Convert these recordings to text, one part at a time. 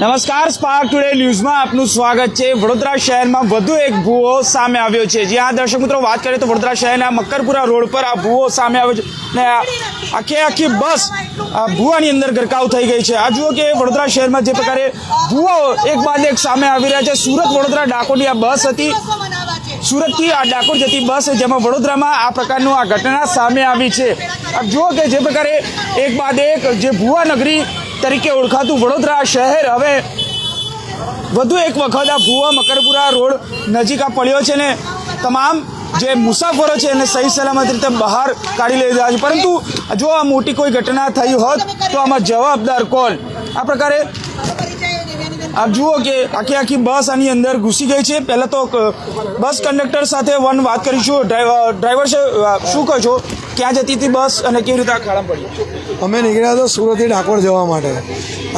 નમસ્કાર spark today ન્યૂઝમાં આપનું સ્વાગત છે. વડોદરા શહેરમાં વધુ એક ભૂવો સામે આવ્યો છે. જ્યાં દર્શક મિત્રો, વાત કરીએ તો વડોદરા શહેરના મકરપુરા રોડ પર આ ભૂવો સામે આવ્યો છે ને આખી આખી બસ ભૂવાની અંદર ગરકાવ થઈ ગઈ છે. આ જુઓ કે વડોદરા શહેરમાં જે પ્રકારે ભૂવાઓ એક બાદ એક સામે આવી રહ્યા છે. સુરત વડોદરા ડાકોરની આ બસ હતી. સુરતથી આ ડાકોર જતી બસ જેમાં વડોદરામાં આ પ્રકારનું આ ઘટના સામે આવી છે. આપ જુઓ કે જે પ્રકારે એક બાદ એક જે ભુવા નગરી તરીકે ઓળખાતું વડોદરા શહેર. હવે વધુ એક વખત આ ભુવા મકરપુરા રોડ નજીક આ પડ્યો છે ને તમામ જે મુસાફરો છે એને સહી સલામત રીતે બહાર કાઢી લીધા છે. પરંતુ જો આ મોટી કોઈ ઘટના થઈ હોત તો આમાં જવાબદાર કોણ? આ પ્રકારે આપ જુઓ કે આખી આખી બસ આની અંદર ઘૂસી ગઈ છે. પહેલાં તો બસ કંડક્ટર સાથે વન વાત કરીશું. ડ્રાઈવર ડ્રાઈવર શું કહો છો? ક્યાં જતી હતી બસ અને કેવી રીતે આ ખાડા પડી? અમે નીકળ્યા હતા સુરતથી ડાકોર જવા માટે.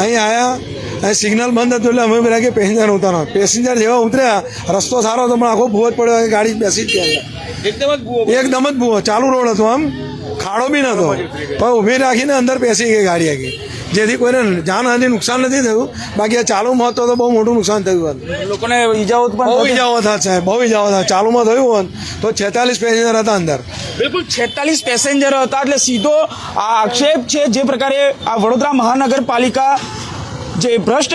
અહીં આવ્યા અહીં સિગ્નલ બંધ હતું એટલે અમે પેલા કે પેસેન્જર ઉતારો પેસેન્જર જેવા ઉતર્યા રસ્તો સારો હતો પણ આખો ભૂવો જ પડ્યો ગાડી બેસી જ ગયા એકદમ જ ભૂવો એકદમ જ ભૂવો. ચાલુ રોડ હતો આમ. ખાડો બી નહોતો. પણ ઊભી રાખીને અંદર બેસી ગઈ ગાડી આખી જેથી કોઈને જાનહાનિ નુકસાન નથી થયું. બાકી આ ચાલુમાં હતો તો બહુ મોટું નુકસાન થયું હતું. લોકોને ઈજાઓ પણ બહુ ઈજાઓ થાય સાહેબ બહુ ઈજાઓ થાય ચાલુમાં થયું હોત તો છેતાલીસ પેસેન્જર હતા અંદર. બિલકુલ છેતાલીસ પેસેન્જર હતા. એટલે સીધો આ આક્ષેપ છે જે પ્રકારે આ વડોદરા મહાનગરપાલિકા જે ભ્રષ્ટ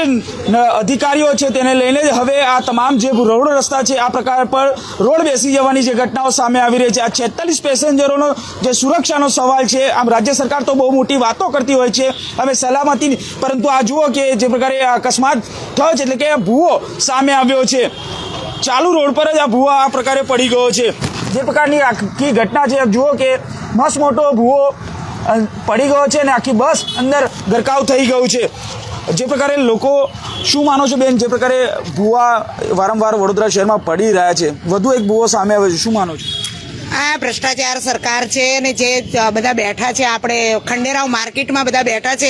અધિકારીઓ છે તેને લઈને હવે આ તમામ જે રોડ રસ્તા છે આ પ્રકાર પર રોડ બેસી જવાની જે ઘટનાઓ સામે આવી રહી છે. આ છેતાલીસ પેસેન્જરોનો જે સુરક્ષાનો સવાલ છે, આમ રાજ્ય સરકાર તો બહુ મોટી વાતો કરતી હોય છે. હવે સલામતી પરંતુ આ જુઓ કે જે પ્રકારે અકસ્માત થયો છે, એટલે કે ભૂવો સામે આવ્યો છે. ચાલુ રોડ પર જ આ ભૂવા આ પ્રકારે પડી ગયો છે. જે પ્રકારની આખી ઘટના છે જુઓ કે મસ્ત મોટો ભૂવો પડી ગયો છે અને આખી બસ અંદર ગરકાવ થઈ ગયું છે. જે પ્રકારે લોકો શું માનો છો બેન? જે પ્રકારે ભૂવા વારંવાર વડોદરા શહેરમાં પડી રહ્યા છે. વધુ એક ભૂવો સામે આવે છે. શું માનો છો? આ ભ્રષ્ટાચાર સરકાર છે ને જે બધા બેઠા છે, આપણે ખંડેરાવ માર્કેટમાં બધા બેઠા છે,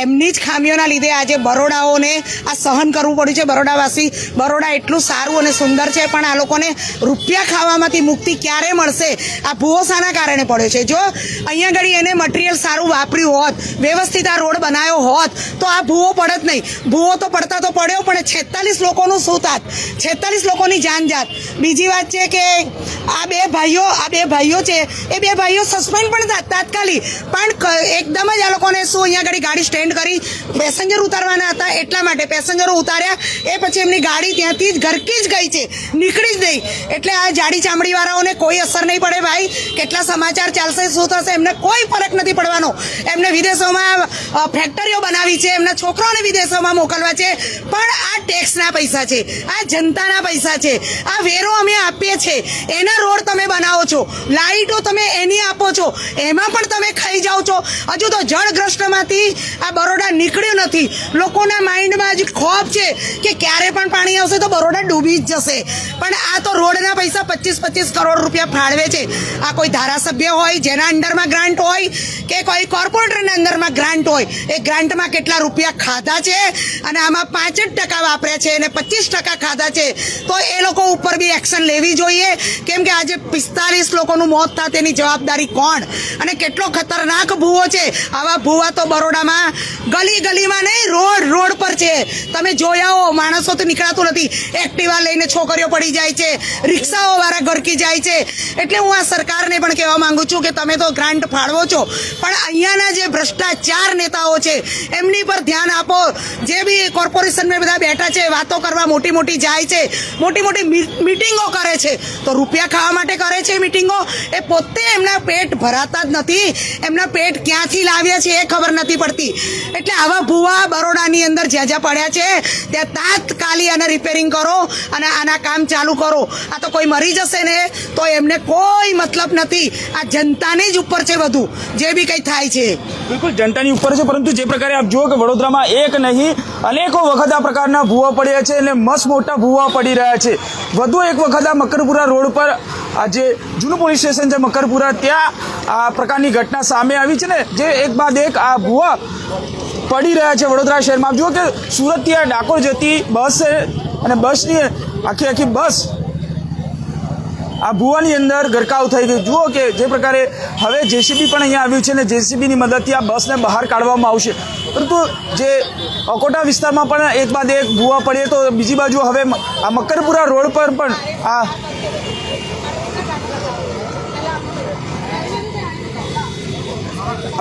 એમની જ ખામીઓના લીધે આજે બરોડાઓને આ સહન કરવું પડ્યું છે. બરોડાવાસી, બરોડા એટલું સારું અને સુંદર છે, પણ આ લોકોને રૂપિયા ખાવામાંથી મુક્તિ ક્યારે મળશે? આ ભૂવો શાના કારણે પડ્યો છે. જો અહીંયા ઘડી એને મટીરિયલ સારું વાપર્યું હોત, વ્યવસ્થિત આ રોડ બનાવ્યો હોત, તો આ ભૂવો પડત નહીં. ભૂવો તો પડતા તો પડ્યો, પણ છેતાલીસ લોકોનું શું થાત? છેતાલીસ લોકોની જાન જાત બીજી વાત છે કે આ બે ભાઈઓ આ બે ભાઈઓ છે. એ બે ભાઈઓ સસ્પેન્ડ પણ તાત્કાલિક. પણ એકદમ જ આ લોકોને શું અહીંયા આગળ ગાડી સ્ટેન્ડ કરી. પેસેન્જર ઉતારવાના હતા એટલા માટે પેસેન્જરો ઉતાર્યા. એ પછી એમની ગાડી ત્યાંથી જ ઘરકી જ ગઈ છે. નીકળી જ નહીં એટલે આ જાડી ચામડીવાળાઓને કોઈ અસર નહીં પડે ભાઈ. કેટલા સમાચાર ચાલશે, શું થશે, એમને કોઈ ફરક નથી પડવાનો. એમને વિદેશોમાં ફેક્ટરીઓ બનાવી છે, એમના છોકરાઓને વિદેશોમાં મોકલવા છે. પણ આ ટેક્સના પૈસા છે. આ જનતાના પૈસા છે. આ વેરો અમે આપીએ છીએ. એના રોડ તમે બનાવો છો. લાઇટો તમે એની આપો છો. એમાં પણ તમે ખાઈ જાઓ છો. હજુ તો જળગ્રસ્તમાંથી આ બરોડા નીકળ્યું નથી. લોકોના માઇન્ડમાં હજી ખોફ છે કે ક્યારે પણ પાણી આવશે તો બરોડા ડૂબી જ જશે. પણ આ તો રોડના પૈસા પચીસ પચીસ કરોડ રૂપિયા ફાળવે છે. આ કોઈ ધારાસભ્ય હોય, જેના અંડરમાં ગ્રાન્ટ હોય કે કોઈ કોર્પોરેટરના અંદરમાં ગ્રાન્ટ હોય, એ ગ્રાન્ટમાં કેટલા રૂપિયા ખાધા છે અને આમાં પાંચ જ ટકા વાપર્યા છે અને પચીસ ટકા ખાધા છે. તો એ લોકો ઉપર બી એક્શન લેવી જોઈએ. કેમ કે આજે પિસ્તાલીસ લોકોનું મોત થાય તેની જવાબદારી કોણ? અને કેટલો ખતરનાક ભૂવો છે? આવા ભૂવા તો બરોડામાં ગલી ગલીમાં નહીં, રોડ રોડ પર છે. તમે જોયા હો માણસો તો નીકળાતું નથી. એક્ટિવા લઈને છોકરીઓ પડી જાય છે રિક્ષાઓ વાળા ગરકી જાય છે. એટલે હું આ સરકારને પણ કહેવા માંગુ છું કે તમે તો ગ્રાન્ટ ફાળવો છો. પણ અહીંયાના જે ભ્રષ્ટાચાર નેતાઓ છે, એમની પર ધ્યાન આપો. જે બી કોર્પોરેશનમાં બધા બેઠા છે, વાતો કરવા મોટી મોટી જાય છે, મોટી મોટી મીટિંગો કરે છે, તો રૂપિયા ખાવા માટે કરે છે મીટિંગો એ પોતે એમના પેટ ભરાતા જ નથી. એમના પેટ ક્યાંથી લાવ્યા છે એ ખબર નથી પડતી. એટલે આવા ભૂવા બરોડાની અંદર જ્યાં જ્યાં પડ્યા છે, ત્યાં તાત્કાલિક આને રિપેરિંગ કરો અને આના કામ ચાલુ કરો. આ તો કોઈ મરી જશે ને, તો એમને કોઈ મતલબ નથી. આ જનતાની જ ઉપર છે બધું. જે બી કંઈ થાય છે. બિલકુલ, જનતાની ઉપર છે, પરંતુ જે પ્રકારે આપ જુઓ કે વડોદરામાં એક નહીં, અનેકો વખત આ પ્રકારના ભૂવા પડ્યા છે અને મસ્ત મોટા ભૂવા પડી રહ્યા છે. વધુ એક વખત આ મકરપુરા રોડ પર જે જૂનું પોલીસ સ્ટેશન છે મકરપુરા. ત્યાં આ પ્રકારની ઘટના સામે આવી છે ને, જે એક બાદ એક આ ભૂવા પડી રહ્યા છે વડોદરા શહેરમાં. જુઓ કે સુરતથી આ ડાકોર જતી બસ અને બસની આખી આખી બસ આ ભૂવાની અંદર ગરકાવ થઈ ગઈ. જુઓ કે જે પ્રકારે હવે જેસીબી પણ અહીંયા આવ્યું છે ને, જેસીબીની મદદથી આ બસને બહાર કાઢવામાં આવશે. પરંતુ જે અકોટા વિસ્તારમાં પણ એક બાદ એક ભૂવા પડીએ તો બીજી બાજુ હવે આ મકરપુરા રોડ પર પણ આ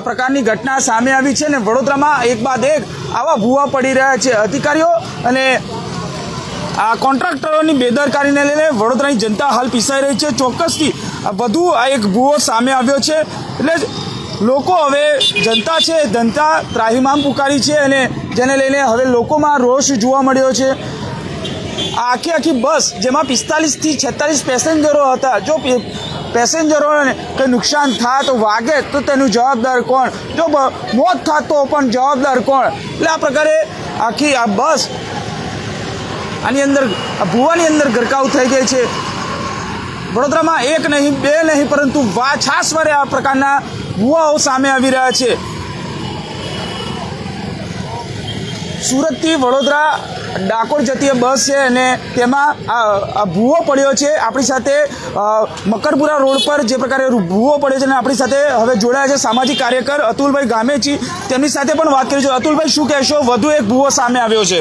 પ્રકારની ઘટના સામે આવી છે ને વડોદરામાં એક બાદ એક આવા ભૂવા પડી રહ્યા છે. અધિકારીઓ અને આ કોન્ટ્રાક્ટરોની બેદરકારીને લઈને વડોદરાની જનતા હાલ પીસાઈ રહી છે. ચોક્કસથી વધુ આ એક ભૂવો સામે આવ્યો છે. એટલે લોકો હવે જનતા છે, જનતા ત્રાહિમામ પુકારી છે અને જેને લઈને હવે લોકોમાં રોષ જોવા મળ્યો છે. આખી આખી બસ જેમાં પિસ્તાલીસથી છેતાલીસ પેસેન્જરો હતા. જો પેસેન્જરોને કંઈ નુકસાન થાય તો વાગે, તો તેનું જવાબદાર કોણ? જો મોત થાય તો પણ જવાબદાર કોણ? એટલે આ પ્રકારે આખી આ બસ આની અંદર, આ ભૂવાની અંદર ગરકાવ થઈ ગઈ છે. વડોદરામાં એક નહીં, બે નહીં, પરંતુ વા છાસવારે આ પ્રકારના ભૂવાઓ સામે આવી રહ્યા છે. સુરતથી વડોદરા ડાકોર જતી બસ છે અને તેમાં આ ભૂવો પડ્યો છે. આપણી સાથે મકરપુરા રોડ પર જે પ્રકારે ભૂવો પડ્યો છે અને આપણી સાથે હવે જોડાયા છે સામાજિક કાર્યકર અતુલભાઈ ગામેચી. તેમની સાથે પણ વાત કરીશું અતુલભાઈ, શું કહેશો? વધુ એક ભૂવો સામે આવ્યો છે.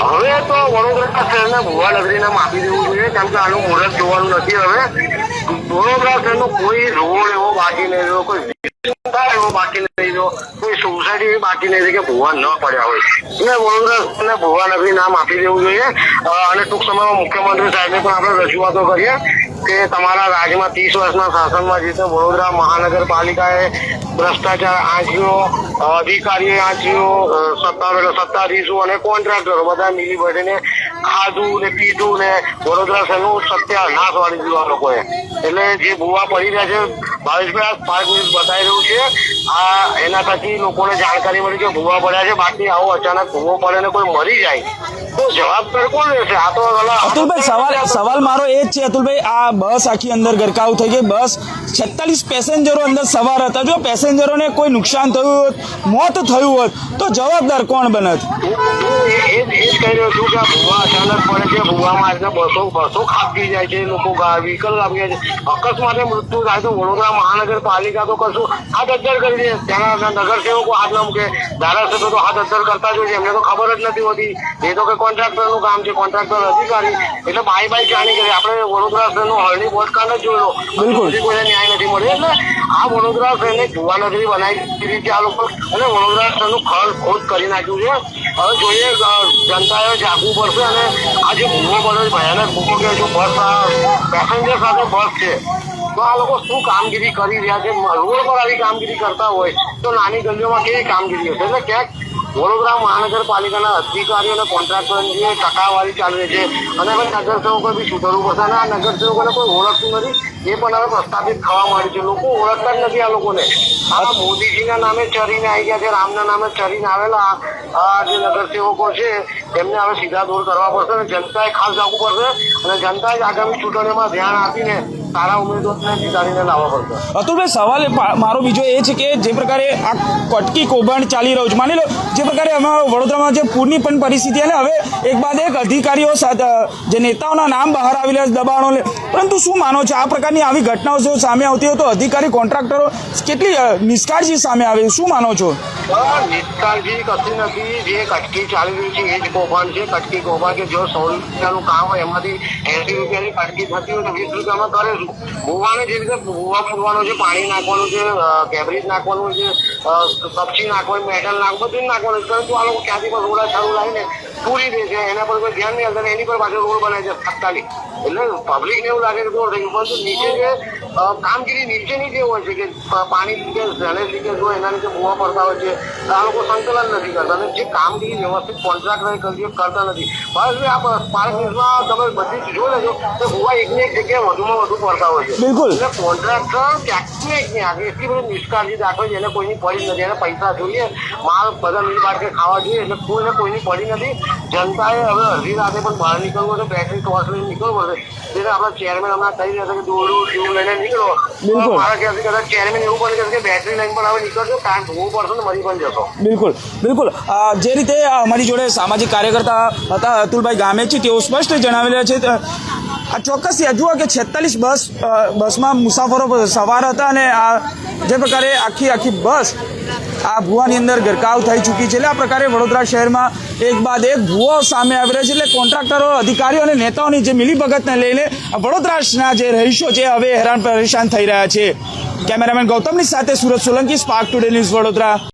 હવે તો વડોદરા શહેરને ભુવા નગરીને માપી દેવું જોઈએ, કેમ કે આનું મુહૂર્ત જોવાનું નથી હવે. વડોદરા શહેરનો કોઈ રોડ એવો બાકી નહીં રહ્યો, કોઈ એવો બાકી કોઈ સોસાયટી એવી બાકી નહીં કે ભુવા ન પડ્યા હોય. એટલે વડોદરા ભુવા નગરી નામ આપી દેવું જોઈએ. અને ટૂંક સમયમાં મુખ્યમંત્રી સાહેબને પણ આપણે રજૂઆતો કરીએ કે તમારા રાજ્યમાં ત્રીસ વર્ષના શાસનમાં જે રીતે વડોદરા મહાનગરપાલિકાએ ભ્રષ્ટાચાર આંચ્યો અધિકારીઓ આંચ્યો સત્તા, સત્તાધીશો અને કોન્ટ્રાક્ટરો બધા મિલી બેઠીને ખાધું ને પીધું ને વડોદરા શહેરનું સત્યાનાશ વાળી દીધું આ લોકોએ. એટલે જે ભૂવા પડી રહ્યા છે ભાવેશભાઈ આ પાંચ મિનિટ બતાવી રહ્યું છે. આ એના પછી લોકોને જાણકારી મળી કે ભૂવા પડ્યા છે, બાકી આવો અચાનક ભૂવો પડે ને કોઈ મરી જાય. તો કોણ રહેશે આ તો અતુલભાઈ સવાલ સવાલ મારો એ જ છે અતુલભાઈ આ બસ આખી અંદર ગરકાવ થઈ ગઈ. બસ છેતાલીસ પેસેન્જરો અંદર સવાર હતા. જો પેસેન્જરોને કોઈ નુકસાન થયું હોત મોત થયું હોત તો જવાબદાર કોણ બનત? અકસ્માતે મૃત્યુ થાય તો વડોદરા મહાનગરપાલિકા તો કશું હાથ અદ્ધર કરી દે. ત્યાંના નગરસેવકો હાથ ના મૂકે. ધારાસભ્યો તો હાથ અદ્ધર કરતા જ હોય છે. એમને તો ખબર જ નથી હોતી. એ તો કે કોન્ટ્રાક્ટરનું કામ છે કોન્ટ્રાક્ટર અધિકારી. એટલે બાય બાય જાણી કરી? આપણે વડોદરા શહેરનું હળની બોટકાંડ જ જોયેલો. બિલકુલ. કોઈને ન્યાય નથી મળ્યો. એટલે આ વડોદરા શહેરને જુવા નગરી બનાવી દીધી છે આ લોકો અને વડોદરા શહેરનું ખળ ખોદ કરી નાખ્યું છે. હવે જોઈએ જનતાએ જાગવું પડશે અને આ જે ભૂમો બને ભયાનક ભૂમો કે જો બસ આ પેસેન્જર સાથે બસ છે. તો આ લોકો શું કામગીરી કરી રહ્યા છે? રોડ પર આવી કામગીરી કરતા હોય તો નાની ગલીઓમાં કેવી કામગીરી હશે? એટલે ક્યાંક વડોદરા મહાનગરપાલિકાના અધિકારીઓ અને કોન્ટ્રાક્ટરની ટકાવારી ચાલી રહી છે. અને હવે નગરસેવકો બી સુધરવું પડશે. અને આ નગરસેવકોને કોઈ ઓળખતું નથી. એ પણ હવે પ્રસ્થાપિત થવા માંડ્યું છે. લોકો ઓળખતા જ નથી આ લોકોને. આ મોદીજીના નામે ચરીને આવી ગયા છે. રામના નામે ચરીને આવેલા આ જે નગરસેવકો છે એમને હવે સીધા દૂર કરવા પડશે. અને જનતાએ ખાસ જાગવું પડશે. અને જનતાએ આગામી ચૂંટણીમાં ધ્યાન આપીને સારા ઉમેદવારને પડશે. અતુલભાઈ, સવાલ મારો બીજો એ છે કે જે પ્રકારે આ કટકી કૌભાંડ ચાલી રહ્યું છે, માની લો, જે પ્રકારે અમારા વડોદરામાં જે પૂરની પણ પરિસ્થિતિ અને હવે એક બાદ એક અધિકારીઓ સાથે જે નેતાઓના નામ બહાર આવી રહ્યા દબાણો લે પરંતુ શું માનો છો? આ પ્રકારની આવી ઘટનાઓ જો સામે આવતી હોય તો અધિકારી, કોન્ટ્રાક્ટરો કેટલી નિષ્કાળજી સામે આવે શું માનો છો? નિષ્કાળજી કશી નથી. જે કટકી ચાલી રહી છે, એ જ કૌભાંડ છે. કટકી કૌભાંડ કે જો સો રૂપિયાનું કામ હોય, એમાંથી એસી રૂપિયાની કટકી થતી હોય, તો વીસ રૂપિયામાં કરે છું ભૂવાને જે રીતે ભૂવા પૂરવાનું છે, પાણી નાખવાનું છે કેબરેજ નાખવાનું છે કપચી નાખવાની, મેટલ નાખવું બધું નાખવાનું છે. પરંતુ આ લોકો ક્યાંથી પણ રોડા ચાલુ લાવીને પૂરી દે છે. એના પર કોઈ ધ્યાન નહીં અંદર એની પર પાછળ રોડ બનાવે છે તાત્કાલિક એટલે પબ્લિકને એવું લાગે કે રોડ થઈ પરંતુ નીચે જે કામગીરી નીચેની જે હોય છે, કે પાણી લીકેજ ડ્રેનેજ લીકેજ હોય, એના નીચે ભૂવા પડતા હોય છે. આ લોકો સંકલન નથી કરતા. અને જે કામગીરી વ્યવસ્થિત કોન્ટ્રાક્ટર કરતી કરતા નથી. બસ આ સ્પાર્ક ન્યૂઝમાં તમે બધી જ જોઈ લેજો તો ગોવા એકની એક જગ્યાએ વધુમાં વધુ પડતા હોય છે. બિલકુલ. એટલે કોન્ટ્રાક્ટર એક ને ક્યાંક એટલી બધી નિષ્કાળજી દાખવે છે. એને કોઈની પડી નથી. એને પૈસા જોઈએ. માલ બધા મિલ બાટકે ખાવા જોઈએ. એટલે કોઈને કોઈની પડી નથી. જનતાએ હવે અડધી રાતે પણ બહાર નીકળવું છે બેટરી ટોર્ચ લઈને નીકળવું પડશે. જેને આપણા ચેરમેન હમણાં કહી રહ્યા છે કે દોડું ટ્યુબ લઈને નીકળો. તો મારા ખ્યાલથી કદાચ ચેરમેન એવું પણ કે બેટરી લઈને પણ હવે નીકળજો કારણ ધોવું પડશે ને મરી બિલકુલ. બિલકુલ જે રીતે અમારી જોડે સામાજિક કાર્યકર્તા હતા અતુલભાઈ ગામેચી તેઓ સ્પષ્ટ જણાવી રહ્યા છે આ ચોક્કસ જુઓ કે છેતાલીસ બસ બસમાં મુસાફરો સવાર હતા અને આ જે પ્રકારે આખી આખી બસ આ ભૂવાની અંદર ગરકાવ થઈ ચૂકી છે. એટલે આ પ્રકારે વડોદરા શહેરમાં એક બાદ એક ભૂવો સામે આવી રહ્યો છે. એટલે કોન્ટ્રાક્ટરો, અધિકારીઓ અને નેતાઓની જે મિલીભગતને લઈને વડોદરાના જે રહીશો છે, હવે હેરાન પરેશાન થઈ રહ્યા છે. કેમેરામેન ગૌતમની સાથે Surat Solanki spark today news Vadodara.